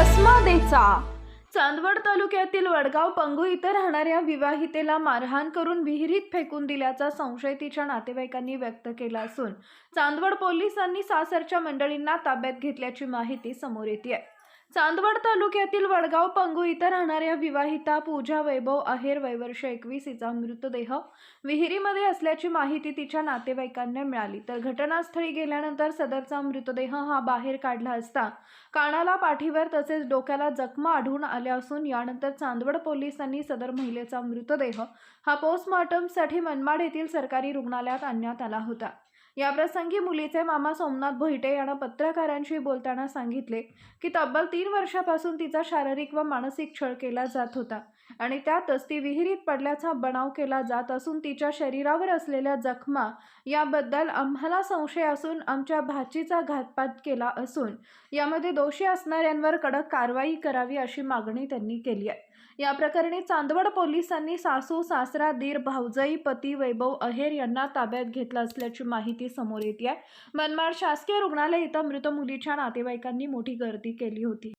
वाचायचा चांदवड तालुक्यातील वडगाव पंगू इथं राहणाऱ्या विवाहितेला मारहाण करून विहिरीत फेकून दिल्याचा संशय तिच्या नातेवाईकांनी व्यक्त केला असून चांदवड पोलिसांनी सासरच्या मंडळींना ताब्यात घेतल्याची माहिती समोर येते आहे चांदवड तालुक्यातील वडगाव पंगू इथं राहणाऱ्या विवाहिता पूजा वैभव अहेर वयवर्ष एकवीस हिचा मृतदेह विहिरीमध्ये असल्याची माहिती तिच्या नातेवाईकांना मिळाली. तर घटनास्थळी गेल्यानंतर सदरचा मृतदेह हा बाहेर काढला असता कानाला पाठीवर तसेच डोक्याला जखमा आढळून आल्या असून यानंतर चांदवड पोलिसांनी सदर महिलेचा मृतदेह हा पोस्टमॉर्टमसाठी मनमाड येथील सरकारी रुग्णालयात आणण्यात आला होता. याप्रसंगी मुलीचे मामा सोमनाथ भोईटे यांना पत्रकारांशी बोलताना सांगितले की तब्बल तीन वर्षापासून तिचा शारीरिक व मानसिक छळ केला जात होता आणि त्यातच ती विहिरीत पडल्याचा बनाव केला जात असून तिच्या शरीरावर असलेल्या जखमा याबद्दल आम्हाला संशय असून आमच्या भाचीचा घातपात केला असून यामध्ये दोषी असणाऱ्यांवर कडक कारवाई करावी अशी मागणी त्यांनी केली आहे. या प्रकरणी चांदवड पोलिसांनी सासू सासरा दीर भाऊजाई पती वैभव अहेर यांना ताब्यात घेतलं असल्याची माहिती समोर येते आहे. मनमाड शासकीय रुग्णालय इथं मृत मुलीच्या नातेवाईकांनी मोठी गर्दी केली होती.